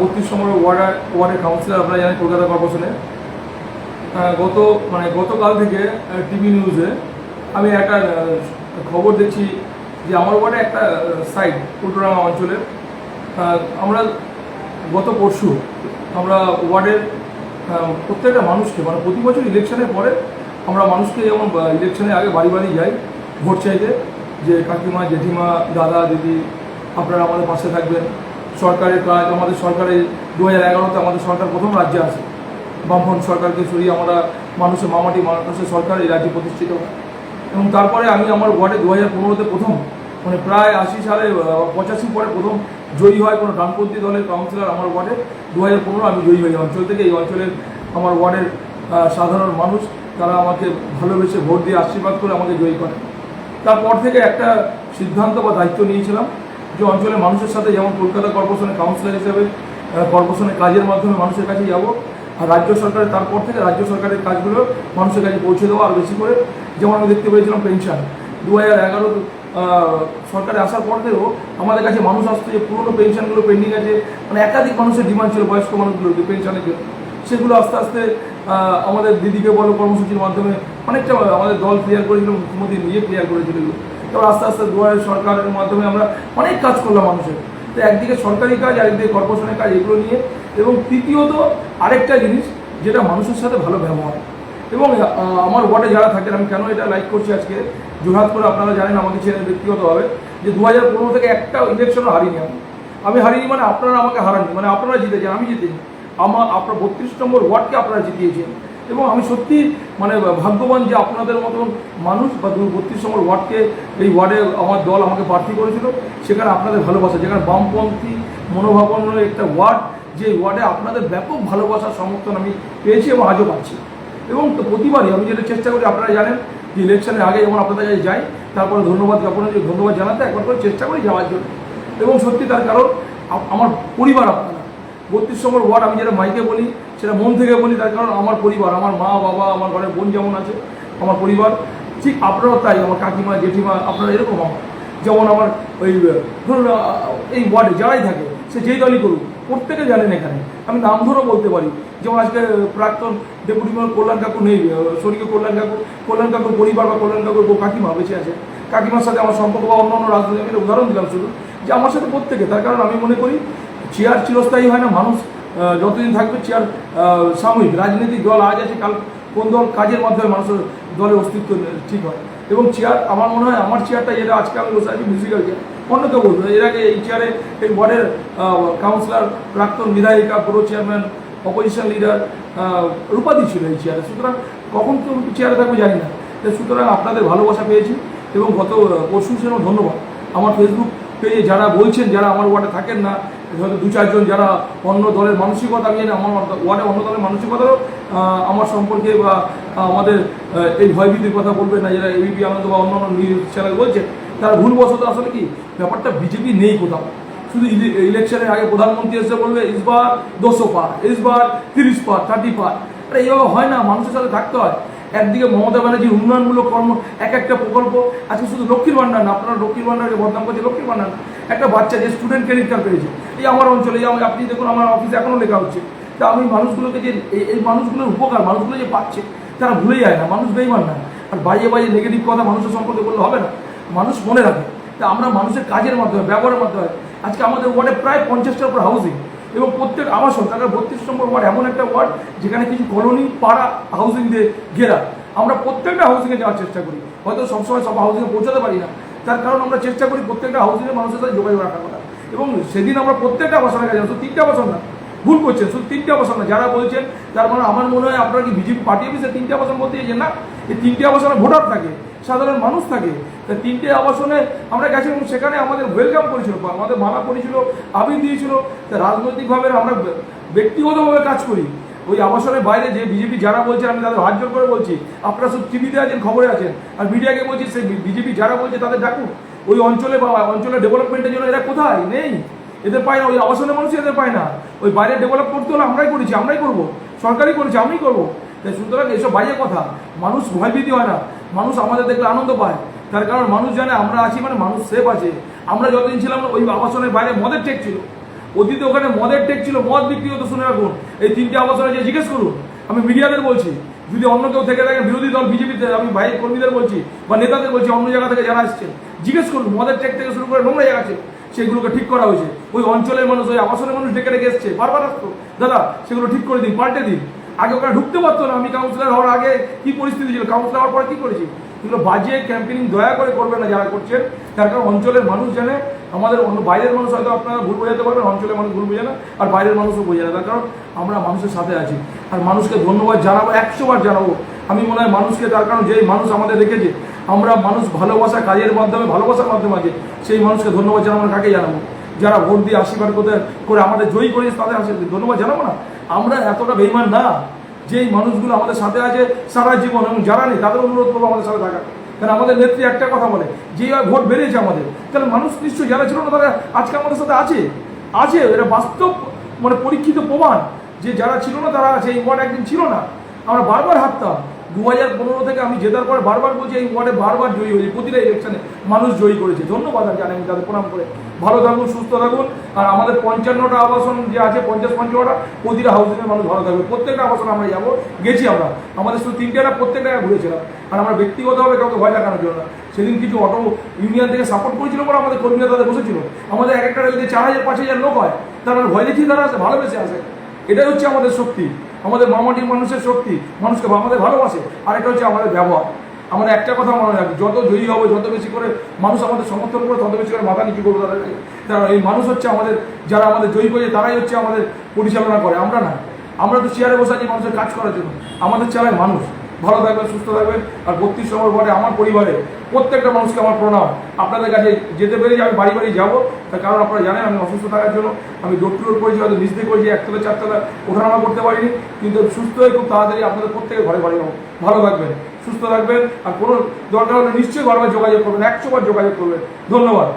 বত্রিশ নম্বর ওয়ার্ডার ওয়ার্ডের কাউন্সিলর আপনারা জানেন কলকাতা কর্পোরেশনে। গত মানে গতকাল থেকে টিভি নিউজে আমি একটা খবর দেখছি যে আমার ওয়ার্ডে একটা সাইড উল্টোডাঙ্গা অঞ্চলে আমরা গত পরশু আমরা ওয়ার্ডের প্রত্যেকটা মানুষকে মানে প্রতি বছর ইলেকশনের পরে আমরা মানুষকে যেমন ইলেকশনের আগে বাড়ি বাড়ি যাই, ভোট চাইতে, যে কাকিমা, জেঠিমা, দাদা, দিদি, আপনারা আমাদের পাশে থাকবেন। সরকারের কাজ আমাদের সরকারের দু হাজার এগারোতে আমাদের সরকার প্রথম রাজ্যে আসে বামফ্রন্ট সরকারকে সরিয়ে আমরা মানুষের মামাটি মানুষের সরকার এই রাজ্যে প্রতিষ্ঠিত হয়। এবং তারপরে আমি আমার ওয়ার্ডে দু হাজার পনেরোতে প্রথম মানে প্রায় আশি সালে পঁচাশি পরে প্রথম জয়ী হয় কোনো ডানপন্থী দলের কাউন্সিলর আমার ওয়ার্ডে। দু হাজার পনেরো আমি জয়ী হই অঞ্চল থেকে। এই অঞ্চলের আমার ওয়ার্ডের সাধারণ মানুষ, তারা আমাকে ভালোবেসে ভোট দিয়ে আশীর্বাদ করে আমাকে জয়ী করে। তারপর থেকে একটা সিদ্ধান্ত বা দায়িত্ব নিয়েছিলাম। যে অঞ্চলের মানুষের সাথে যেমন কলকাতা কর্পোরেশনের কাউন্সিলর হিসেবে কর্পোরেশনের কাজের মাধ্যমে মানুষের কাছে যাব আর রাজ্য সরকারের, তারপর থেকে রাজ্য সরকারের কাজগুলো মানুষের কাছে পৌঁছে দেওয়া আরও বেশি করে যেমন আমি দেখতে পেয়েছিলাম পেনশন দু হাজার এগারো সরকারে আসার পর থেকেও আমাদের কাছে মানুষ আসতো যে পুরোনো পেনশনগুলো পেন্ডিং আছে। মানে একাধিক মানুষের ডিমান্ড ছিল, বয়স্ক মানুষগুলোর যে পেনশনের জন্য। সেগুলো আস্তে আস্তে আমাদের দিদিকে বলো কর্মসূচির মাধ্যমে, অনেকটা আমাদের দল ক্লিয়ার করেছিল, মুখ্যমন্ত্রী নিজে ক্লিয়ার করেছিল। তারপর আস্তে আস্তে দুয়ারে সরকারের মাধ্যমে আমরা অনেক কাজ করলাম মানুষের। তো একদিকে সরকারি কাজ, আরেকদিকে কর্পোরেশনের কাজ, এগুলো নিয়ে। এবং তৃতীয়ত আরেকটা জিনিস, যেটা মানুষের সাথে ভালো ব্যবহার। এবং আমার ওয়ার্ডে যারা থাকেন, আমি কেন এটা লাইক করছি আজকে? জোরহাত করে আপনারা জানেন আমাকে ছেড়ে ব্যক্তিগতভাবে, যে দু হাজার পনেরো থেকে একটা ইলেকশনও হারিনি আমি। আমি হারিনি মানে আপনারা আমাকে হারাননি মানে আপনারা জিতেছেন, আমি জিতেছি। আমার আপনার বত্রিশ নম্বর ওয়ার্ডকে আপনারা জিতিয়েছেন। এবং আমি সত্যি মানে ভাগ্যবান যে আপনাদের মতন মানুষ বা দু বত্রিশ নম্বর ওয়ার্ডকে এই ওয়ার্ডে আমার দল আমাকে প্রার্থী করেছিল, সেখানে আপনাদের ভালোবাসা, যেখানে বামপন্থী মনোভাবাপন্ন একটা ওয়ার্ড, যে ওয়ার্ডে আপনাদের ব্যাপক ভালোবাসার সমর্থন আমি পেয়েছি এবং আজও পাচ্ছি। এবং প্রতিবারই আমি যেটা চেষ্টা করি, আপনারা জানেন যে ইলেকশনের আগে যেমন আপনাদের কাছে যাই, তারপরে ধন্যবাদ জ্ঞাপনের যে ধন্যবাদ জানাতে একবার করে চেষ্টা করি যাওয়ার জন্য। এবং সত্যি তার কারণ আমার পরিবার আপনারা, বত্রিশ নম্বর ওয়ার্ড আমি যেটা মাইকে বলি সেটা মন থেকে বলি, তার কারণ আমার পরিবার, আমার মা, বাবা, আমার ঘরের বোন যেমন আছে, আমার পরিবার, ঠিক আপনারাও তাই, আমার কাকিমা, জেঠিমা, আপনারা এরকম আমার। যেমন আমার ওই, ধরুন এই ওয়ার্ডে যারাই থাকে, সে যেই দলই করুক, প্রত্যেকে জানেন এখানে। আমি নাম ধরেও বলতে পারি, যেমন আজকে প্রাক্তন ডেপুটি মেয়র কল্যাণ কাকু নেই স্বর্গীয় কল্যাণ কাকু কল্যাণ কাকুর পরিবার বা কল্যাণ কাকুর বউ কাকিমা বেঁচে আছে। কাকিমার সাথে আমার সম্পর্ক বা অন্য অন্য রাজনীতি আমি উদাহরণ দিলাম শুধু, যে আমার সাথে প্রত্যেকে, তার কারণ আমি মনে করি, চেয়ার চিরস্থায়ী হয় না, মানুষ যতদিন থাকবে চেয়ার সাময়িক। রাজনৈতিক দল আজ আছে, কাল কোন দল কাজের মাধ্যমে মানুষের দলের অস্তিত্ব ঠিক হয়। এবং চেয়ার, আমার মনে হয়, আমার চেয়ারটা যেটা আজকে আমি বসে আছি চেয়ার অন্য কেউ বলতো এর আগে এই চেয়ারে এই ওয়ার্ডের কাউন্সিলর প্রাক্তন বিধায়িকা, পুরো চেয়ারম্যান অপোজিশন লিডার রূপাদি ছিল এই চেয়ারে। সুতরাং কখন কেউ চেয়ারে থাকবে জানি না। সুতরাং আপনাদের ভালোবাসা পেয়েছি এবং গত পরশু সেরকম ধন্যবাদ। আমার ফেসবুক পেজে যারা বলছেন, যারা আমার ওয়ার্ডে থাকেন না হয়তো দু চারজন যারা অন্য দলের মানসিকতা জানি আমার ওয়ার্ডে অন্য দলের মানসিকতারও আমার সম্পর্কে বা আমাদের এই ভয়ভীতির কথা বলবে না, যারা এবিপি আনন্দ বা অন্য অন্য চ্যানেল বলছে, তারা ভুলবশত আসলে কি, ব্যাপারটা বিজেপি নেই কোথাও। শুধু ইলে- ইলেকশনের আগে প্রধানমন্ত্রী এসে বলবে, ইসবার দুশো পার, ইসবার তিরিশ পার, থার্টি পার। এইভাবে হয় না, মানুষের সাথে থাকতে হয়। একদিকে মমতা ব্যানার্জির উন্নয়নমূলক কর্ম, এক একটা প্রকল্প, আজকে শুধু লক্ষ্মীর ভান্ডার না, আপনারা লক্ষ্মীর ভান্ডারকে বদনাম করছে লক্ষ্মীর ভান্ডার না। একটা বাচ্চা যে স্টুডেন্ট ক্রেডিট কার্ড পেয়েছে, এই আমার অঞ্চলে, এই আপনি দেখুন আমার অফিসে এখনও লেখা হচ্ছে। তা আমি মানুষগুলোকে যে এই- মানুষগুলোর উপকার, মানুষগুলো যে পাচ্ছে, তারা ভুলে যায় না, মানুষ বেইমান না। আর বাইরে বাইরে নেগেটিভ কথা মানুষের সম্পর্কে বললে হবে না। মানুষ মনে রাখে। তা আমরা মানুষের কাজের মাধ্যমে, ব্যবহারের মাধ্যমে, আজকে আমাদের ওয়ার্ডে প্রায় পঞ্চাশটার উপর হাউসিং এবং প্রত্যেক আবাসন তার বত্রিশ নম্বর ওয়ার্ড এমন একটা ওয়ার্ড, যেখানে কিছু কলোনি পাড়া হাউসিং দিয়ে ঘেরা। আমরা প্রত্যেকটা হাউসিংয়ে যাওয়ার চেষ্টা করি। হয়তো সবসময় সব হাউসিংয়ে পৌঁছাতে পারি না। তার কারণ আমরা চেষ্টা করি প্রত্যেকটা হাউসিংয়ে মানুষের সাথে যোগাযোগ রাখা করা এবং সেদিন আমরা প্রত্যেকটা আবাসনের কাছে শুধু তিনটে আবাসন না, ভুল করছেন, শুধু তিনটে আবাসন না, যারা বলছেন, তার মানে আমার মনে হয় আপনারা কি বিজেপি পার্টি অফিসে তিনটে আবাসন বলতে চাইছেন না? এই তিনটে আবাসনে ভোটার থাকে, সাধারণ মানুষ থাকে। তা তিনটে আবাসনে আমরা গেছি এবং সেখানে আমাদের ওয়েলকাম করেছিল আমাদের মানা করেছিল আবির দিয়েছিল। তা রাজনৈতিকভাবে আমরা ব্যক্তিগতভাবে কাজ করি। ওই আবাসনের বাইরে যে বিজেপি যারা বলছেন, আমি তাদের হাত করে বলছি। আপনারা সব টিভিতে আছেন, খবরে আছেন। আর মিডিয়াকে বলছি, সেই বিজেপি যারা বলছে, তাদের ডাকুন। ওই অঞ্চলে বা অঞ্চলের ডেভেলপমেন্টের জন্য এরা কোথায়? নেই। এদের পায় না, ওই আবাসনের মানুষ এদের পায় না। ওই বাইরে ডেভেলপ করতে হলে আমরাই করেছি, আমরাই করব। সরকারই করেছি আমরাই করব। তাই সুতরাং এসব বাইরে কথা। মানুষ ভয়ভীতি হয় না। মানুষ আমাদের দেখলে আনন্দ পায়। তার কারণ মানুষ জানে, আমরা আছি মানে মানুষ সেফ আছে। আমরা যতদিন ছিলাম ওই আবাসনের বাইরে মদের টেক ছিল। অতীতে ওখানে মদের টেক ছিল, মদ বিক্রি হতো, শুনে রাখুন। এই তিনটে আবাসনে যে জিজ্ঞেস করুন, আমি মিডিয়াদের বলছি, যদি অন্য কেউ থেকে থাকে বিরোধী দল, বিজেপিতে, আমি ভাই কর্মীদের বলছি বা নেতাদের বলছি, অন্য জায়গা থেকে যারা আসছেন জিজ্ঞেস করুন, মদের টেক থেকে শুরু করে নোংরা জায়গা আছে, সেগুলোকে ঠিক করা হয়েছে। ওই অঞ্চলের মানুষ, ওই আবাসনের মানুষ ডেকে ডেকে এসছে, বারবার আসতো। দাদা, সেগুলো ঠিক করে দিন, পাল্টে দিন। আগে ওখানে ঢুকতে পারতো না, আমি কাউন্সিলর হওয়ার আগে কি পরিস্থিতি ছিল? কাউন্সিলর হওয়ার পরে কি করেছি? এগুলো বাজে ক্যাম্পেনিং দয়া করে করবেন না যারা করছেন। তার কারণ অঞ্চলের মানুষ জানে, আমাদের বাইরের মানুষ হয়তো আপনারা ভুল বোঝাতে পারবেন, অঞ্চলের মানুষ ভুল বোঝে না, আর বাইরের মানুষও বোঝে না। তার কারণ আমরা মানুষের সাথে আছি। আর মানুষকে ধন্যবাদ জানাব, একশো বার জানাব। আমি মনে হয় মানুষকে, তার কারণ যেই মানুষ আমাদের রেখেছে, আমরা মানুষ ভালোবাসা কাজের মাধ্যমে, ভালোবাসার মাধ্যমে আছে, সেই মানুষকে ধন্যবাদ জানাব কাকে জানাব? যারা ভোট দিয়ে আশীর্বাদ করে আমাদের জয়ী করেছে, তাদের আশীর্বাদ ধন্যবাদ জানাব না? আমরা এতটা বেইমান না। যেই মানুষগুলো আমাদের সাথে আছে সারা জীবন এবং যারা নেই, তাদের অনুরোধ করব আমাদের সাথে থাকা কারণ আমাদের নেত্রী একটা কথা বলে, যে ভোট বেড়েছে আমাদের, তাহলে মানুষ নিশ্চয়ই যারা ছিল না, তারা আজকে আমাদের সাথে আছে। আছে এটা বাস্তব মানে পরীক্ষিত প্রমাণ যে যারা ছিল না, তারা আছে, এই ভোট একদিন ছিল না। আমরা বারবার হারতাম দু হাজার পনেরো থেকে আমি জেতার পরে বারবার বলছি, এই ওয়ার্ডে বারবার জয়ী হয়েছে। প্রতিটা ইলেকশনে মানুষ জয়ী করেছে। ধন্যবাদ আমি জানাই তাদের প্রণাম করে। ভালো থাকুন, সুস্থ থাকুন। আর আমাদের পঞ্চান্নটা আবাসন যে আছে, পঞ্চাশ পঞ্চান্নটা, প্রতিটা হাউসিংয়ের মানুষ ভালো থাকবে। প্রত্যেকটা আবাসন আমরা যাব। গেছি আমরা। আমাদের শুধু তিনটে না, প্রত্যেকটা ঘুরেছিলাম। আর আমরা ব্যক্তিগতভাবে কাউকে ভয় দেখানোর জন্য সেদিন কিছু অটো ইউনিয়ন থেকে সাপোর্ট করেছিল বলে আমাদের কর্মীরা তাদের বসেছিল। আমাদের এক একটা রেলিতে চার হাজার, পাঁচ হাজার লোক হয়। তারা ভয় দেখিয়ে তারা আসে, ভালোবেসে আসে। এটাই হচ্ছে আমাদের শক্তি। আমাদের মামাটির মানুষের শক্তি, মানুষকে আমাদের ভালোবাসে। আর এটা হচ্ছে আমাদের ব্যবহার। আমাদের একটা কথা মনে রাখবে, যত জয়ী হবে, যত বেশি করে মানুষ আমাদের সমর্থন করে তত বেশি করে মাথা নিচু করবে তাদের তারা এই মানুষ হচ্ছে আমাদের, যারা আমাদের জয়ী করেছে তারাই হচ্ছে আমাদের পরিচালনা করে। আমরা না। আমরা তো চেয়ারে বসে আছি মানুষের কাজ করার জন্য। আমাদের চেয়ারে মানুষ। ভালো থাকবেন, সুস্থ থাকবেন, আর বত্রিশ নম্বর পরে আমার পরিবারে প্রত্যেকটা মানুষকে আমার প্রণাম। আপনাদের কাছে যেতে পেরে আমি বাড়ি বাড়ি যাব। তার কারণ আপনারা জানেন, আমি অসুস্থ থাকার জন্য আমি ডোর টু ডোর করেছি হয়তো নিচ দিয়ে করেছি একতলা চারতলা ওঠানামা করতে পারিনি। কিন্তু সুস্থ হয়ে খুব তাড়াতাড়ি আপনাদের প্রত্যেকে ঘরে বাড়ি যাব। ভালো থাকবেন, সুস্থ থাকবেন, আর কোনো দরকার হলে নিশ্চয়ই বারবার যোগাযোগ করবেন একশো বার যোগাযোগ করবেন। ধন্যবাদ।